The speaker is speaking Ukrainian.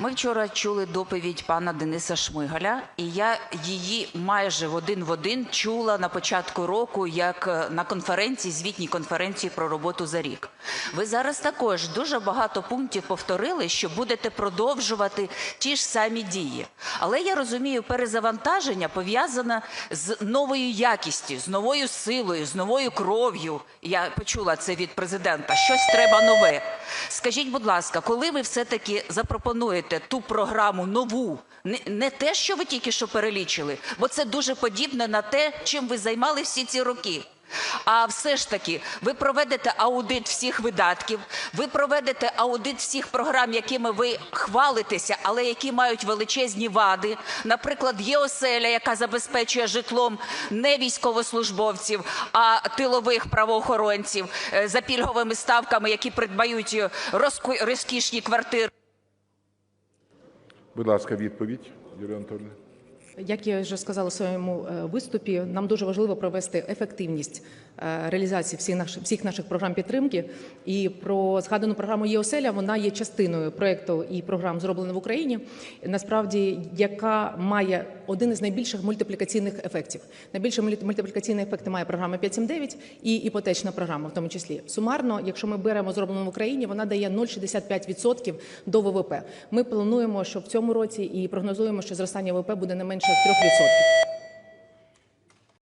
Ми вчора чули доповідь пана Дениса Шмигаля, і я її майже в один в один чула на початку року, як е, на конференції, звітній конференції про роботу за рік. Ви зараз також дуже багато пунктів повторили, що будете продовжувати ті ж самі дії. Але я розумію, перезавантаження пов'язане з новою якістю, з новою силою, з новою кров'ю. Я почула це від президента. Щось треба нове. Скажіть, будь ласка, коли ви все-таки запропонуєте ту програму нову, не, те, що ви тільки що перелічили, бо це дуже подібне на те, чим ви займали всі ці роки. А все ж таки, ви проведете аудит всіх видатків, ви проведете аудит всіх програм, якими ви хвалитеся, але які мають величезні вади. Наприклад, є оселя, яка забезпечує житлом не військовослужбовців, а тилових правоохоронців е, за пільговими ставками, які придбають е, розкішні квартири. Будь ласка, відповідь, Юрія Анатольовна. Як я вже сказала у своєму е, виступі, нам дуже важливо провести ефективність е, реалізації всіх наших, всіх наших програм підтримки. І про згадану програму «Єоселя» вона є частиною проєкту і програм «Зроблено в Україні», насправді, яка має один із найбільших мультиплікаційних ефектів. Найбільше мульти- мультиплікаційний ефект має програма 5.7.9 і іпотечна програма, в тому числі. Сумарно, якщо ми беремо «Зроблено в Україні», вона дає 0,65% до ВВП. Ми плануємо, що в цьому році і прогнозуємо, що зростання ВВП буде не менше 3%.